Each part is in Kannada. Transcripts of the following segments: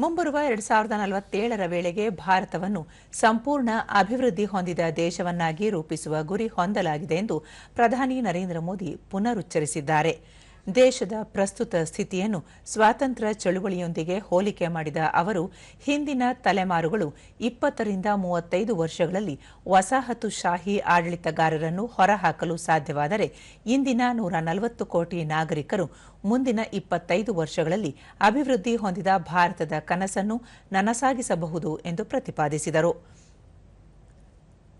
ಮುಂಬರುವ ಎರಡ್ ಸಾವಿರದ ನಲವತ್ತೇಳರ ವೇಳೆಗೆ ಭಾರತವನ್ನು ಸಂಪೂರ್ಣ ಅಭಿವೃದ್ಧಿ ಹೊಂದಿದ ದೇಶವನ್ನಾಗಿ ರೂಪಿಸುವ ಗುರಿ ಹೊಂದಲಾಗಿದೆ ಎಂದು ಪ್ರಧಾನಿ ನರೇಂದ್ರ ಮೋದಿ ಪುನರುಚ್ಚರಿಸಿದ್ದಾರೆ. ದೇಶದ ಪ್ರಸ್ತುತ ಸ್ಥಿತಿಯನ್ನು ಸ್ವಾತಂತ್ರ್ಯ ಚಳುವಳಿಯೊಂದಿಗೆ ಹೋಲಿಕೆ ಮಾಡಿದ ಅವರು, ಹಿಂದಿನ ತಲೆಮಾರುಗಳು ಇಪ್ಪತ್ತರಿಂದ ಮೂವತ್ತೈದು ವರ್ಷಗಳಲ್ಲಿ ವಸಾಹತುಶಾಹಿ ಆಡಳಿತಗಾರರನ್ನು ಹೊರಹಾಕಲು ಸಾಧ್ಯವಾದರೆ ಇಂದಿನ ನೂರ ನಲವತ್ತು ಕೋಟಿ ನಾಗರಿಕರು ಮುಂದಿನ ಇಪ್ಪತ್ತೈದು ವರ್ಷಗಳಲ್ಲಿ ಅಭಿವೃದ್ಧಿ ಹೊಂದಿದ ಭಾರತದ ಕನಸನ್ನು ನನಸಾಗಿಸಬಹುದು ಎಂದು ಪ್ರತಿಪಾದಿಸಿದರು.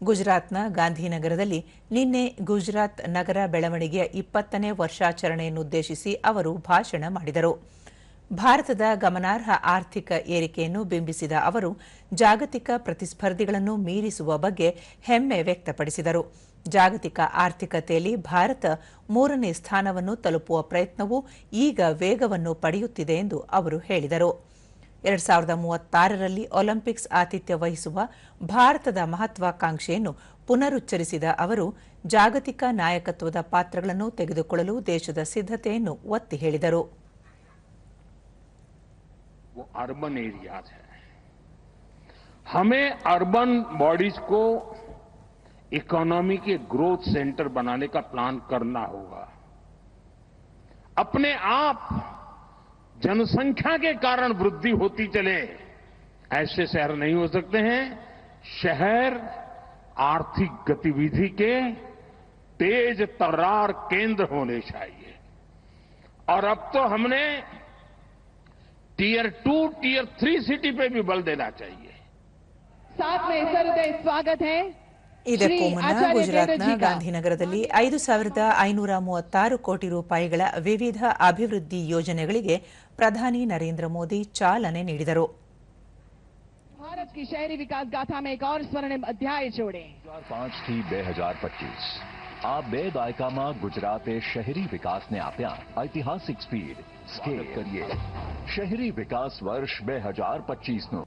ಗುಜರಾತ್ನ ಗಾಂಧಿನಗರದಲ್ಲಿ ನಿನ್ನೆ ಗುಜರಾತ್ ನಗರ ಬೆಳವಣಿಗೆಯ ಇಪ್ಪತ್ತನೇ ವರ್ಷಾಚರಣೆಯನ್ನುದ್ದೇಶಿಸಿ ಅವರು ಭಾಷಣ ಮಾಡಿದರು. ಭಾರತದ ಗಮನಾರ್ಹ ಆರ್ಥಿಕ ಏರಿಕೆಯನ್ನು ಬಿಂಬಿಸಿದ ಅವರು ಜಾಗತಿಕ ಪ್ರತಿಸ್ಪರ್ಧಿಗಳನ್ನು ಮೀರಿಸುವ ಬಗ್ಗೆ ಹೆಮ್ಮೆ ವ್ಯಕ್ತಪಡಿಸಿದರು. ಜಾಗತಿಕ ಆರ್ಥಿಕತೆಯಲ್ಲಿ ಭಾರತ ಮೂರನೇ ಸ್ಥಾನವನ್ನು ತಲುಪುವ ಪ್ರಯತ್ನವು ಈಗ ವೇಗವನ್ನು ಪಡೆಯುತ್ತಿದೆ ಎಂದು ಅವರು ಹೇಳಿದರು. ಎರಡ್ ಸಾವಿರದ ಮೂವತ್ತಾರರಲ್ಲಿ ಒಲಿಂಪಿಕ್ಸ್ ಆತಿಥ್ಯ ವಹಿಸುವ ಭಾರತದ ಮಹತ್ವಾಕಾಂಕ್ಷೆಯನ್ನು ಪುನರುಚ್ಚರಿಸಿದ ಅವರು ಜಾಗತಿಕ ನಾಯಕತ್ವದ ಪಾತ್ರಗಳನ್ನು ತೆಗೆದುಕೊಳ್ಳಲು ದೇಶದ ಸಿದ್ಧತೆಯನ್ನು ಒತ್ತಿ ಹೇಳಿದರು वो अर्बन एरियाज है हमें अर्बन बॉडीज को इकोनॉमी के ग्रोथ सेंटर बनाने का प्लान करना होगा अपने आप जनसंख्या के कारण वृद्धि होती चले, ऐसे शहर नहीं हो सकते हैं। शहर आर्थिक गतिविधि के तेज तर्रार केंद्र होने चाहिए। और अब तो हमने tier two, tier three city पे भी बल देना चाहिए। साथ में सहृदय स्वागत है। ಇದಕ್ಕೂ श्री ಮುನ್ನ आचार्य ಗುಜರಾತ್ನ देवजी का ಗಾಂಧಿನಗರದಲ್ಲಿ ಐದು ಸಾವಿರದ ಐನೂರ ಮೂವತ್ತಾರು ಕೋಟಿ ರೂಪಾಯಿಗಳ ವಿವಿಧ ಅಭಿವೃದ್ಧಿ ಯೋಜನೆಗಳಿಗೆ ಪ್ರಧಾನಿ ನರೇಂದ್ರ ಮೋದಿ ಚಾಲನೆ ನೀಡಿದರು भारत की शहरी विकास गाथा में एक और स्वर्णिम अध्याय जोड़े પાંચ થી બે હજાર પચીસ આ બે દાયકામાં ગુજરાતે શહેરી વિકાસને આપ્યા ઐતિહાસિક સ્પીડ સ્કેલ કરીએ શહેરી વિકાસ વર્ષ બે હજાર પચીસનું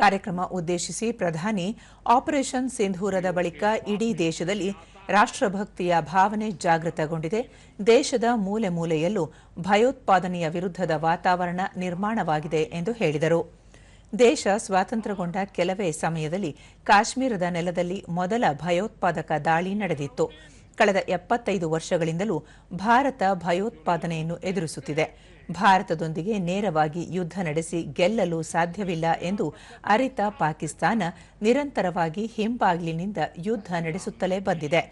ಕಾರ್ಯಕ್ರಮ ಉದ್ದೇಶಿಸಿ ಪ್ರಧಾನಿ ಆಪರೇಷನ್ ಸಿಂಧೂರದ ಬಳಿಕ ಇಡೀ ದೇಶದಲ್ಲಿ ರಾಷ್ಟ್ರಭಕ್ತಿಯ ಭಾವನೆ ಜಾಗೃತಗೊಂಡಿದೆ. ದೇಶದ ಮೂಲೆ ಮೂಲೆಯಲ್ಲೂ ಭಯೋತ್ಪಾದನೆಯ ವಿರುದ್ಧದ ವಾತಾವರಣ ನಿರ್ಮಾಣವಾಗಿದೆ ಎಂದು ಹೇಳಿದರು. ದೇಶ ಸ್ವಾತಂತ್ರ್ಯಗೊಂಡ ಕೆಲವೇ ಸಮಯದಲ್ಲಿ ಕಾಶ್ಮೀರದ ನೆಲದಲ್ಲಿ ಮೊದಲ ಭಯೋತ್ಪಾದಕ ದಾಳಿ ನಡೆದಿತ್ತು. ಕಳೆದ ಎಪ್ಪತ್ತೈದು ವರ್ಷಗಳಿಂದಲೂ ಭಾರತ ಭಯೋತ್ಪಾದನೆಯನ್ನು ಎದುರಿಸುತ್ತಿದೆ. ಭಾರತದೊಂದಿಗೆ ನೇರವಾಗಿ ಯುದ್ಧ ನಡೆಸಿ ಗೆಲ್ಲಲು ಸಾಧ್ಯವಿಲ್ಲ ಎಂದು ಅರಿತ ಪಾಕಿಸ್ತಾನ ನಿರಂತರವಾಗಿ ಹಿಂಬಾಗಿಲಿನಿಂದ ಯುದ್ಧ ನಡೆಸುತ್ತಲೇ ಬಂದಿದೆ.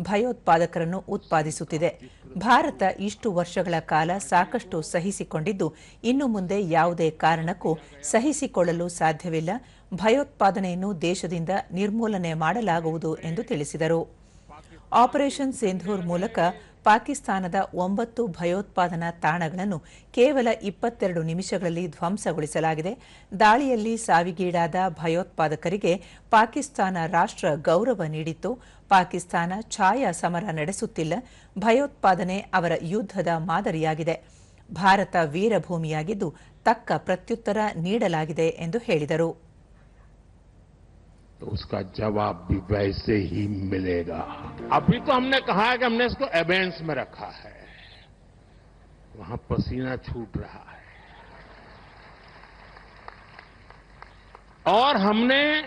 ಭಯೋತ್ಪಾದಕರನ್ನು ಉತ್ಪಾದಿಸುತ್ತಿದೆ. ಭಾರತ ಇಷ್ಟು ವರ್ಷಗಳ ಕಾಲ ಸಾಕಷ್ಟು ಸಹಿಸಿಕೊಂಡಿದ್ದು, ಇನ್ನು ಮುಂದೆ ಯಾವುದೇ ಕಾರಣಕ್ಕೂ ಸಹಿಸಿಕೊಳ್ಳಲು ಸಾಧ್ಯವಿಲ್ಲ. ಭಯೋತ್ಪಾದನೆಯನ್ನು ದೇಶದಿಂದ ನಿರ್ಮೂಲನೆ ಮಾಡಲಾಗುವುದು ಎಂದು ತಿಳಿಸಿದರು. ಆಪರೇಷನ್ ಸಿಂಧೂರ್ ಮೂಲಕ ಪಾಕಿಸ್ತಾನದ ಒಂಬತ್ತು ಭಯೋತ್ಪಾದನಾ ತಾಣಗಳನ್ನು ಕೇವಲ ಇಪ್ಪತ್ತೆರಡು ನಿಮಿಷಗಳಲ್ಲಿ ಧ್ವಂಸಗೊಳಿಸಲಾಗಿದೆ. ದಾಳಿಯಲ್ಲಿ ಸಾವಿಗೀಡಾದ ಭಯೋತ್ಪಾದಕರಿಗೆ ಪಾಕಿಸ್ತಾನ ರಾಷ್ಟ್ರ ಗೌರವ ನೀಡಿತ್ತು. ಪಾಕಿಸ್ತಾನ ಛಾಯಾ ಸಮರ ನಡೆಸುತ್ತಿಲ್ಲ. ಭಯೋತ್ಪಾದನೆ ಅವರ ಯುದ್ಧದ ಮಾದರಿಯಾಗಿದೆ. ಭಾರತ ವೀರಭೂಮಿಯಾಗಿದ್ದು ತಕ್ಕ ಪ್ರತ್ಯುತ್ತರ ನೀಡಲಾಗಿದೆ ಎಂದು ಹೇಳಿದರು. अभी तो हमने कहा है कि हमने इसको एबेंस में रखा है। वहाँ पसीना छूट रहा है। और हमने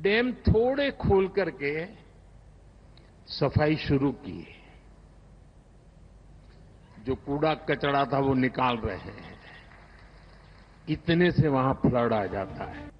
डैम थोड़े खोल करके सफ़ाई शुरू की। जो कूड़ा कचरा था वो निकाल रहे हैं। इतने से वहाँ फ्लड आ जाता है।